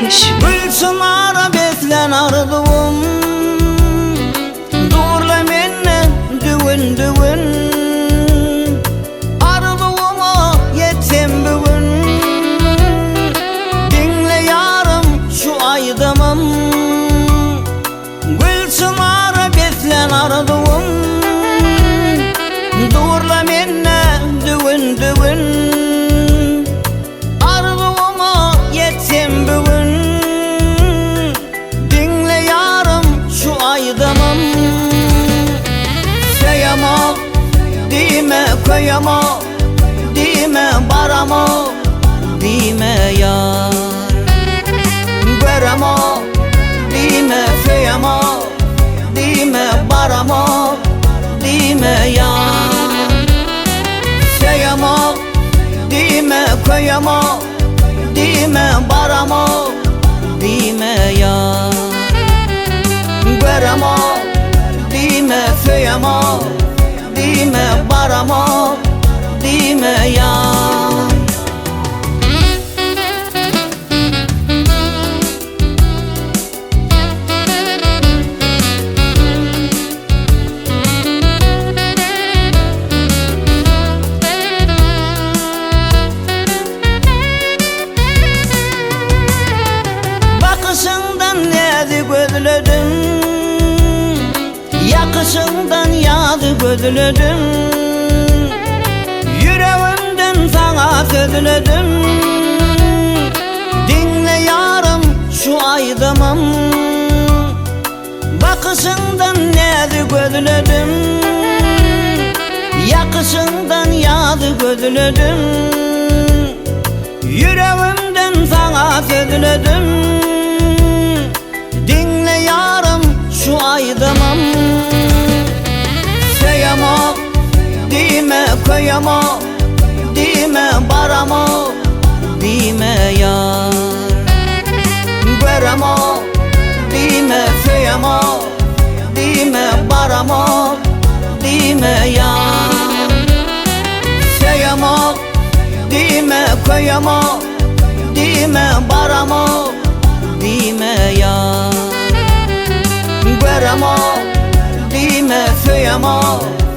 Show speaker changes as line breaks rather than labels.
Keşif
Gülsün arabeslen arzuum Durla menne düğün düğün. Arzuuma yetsem bugün Dinle yarım şu aydamım koyama Dime barama Dime yar. Görema Dime feyama Dime barama Dime yar. Seyama Dime koyama Dime barama Dime yar. Görema Dime feyama Dime baramo dime yar Bakışından neydi gözledim Yakışından yağdı gözledim Yüreğimden sana sözledim Dinle yarım şu aydamım Bakışından neydi gözledim Yakışından yağdı gözledim Yüreğimden sana sözledim Bime köyama, dime barama, bime yar Gwerama, dime feyama, dime barama, dime yar Feyama, dime köyama, dime barama, bime yar Gwerama, dime feyama, dime barama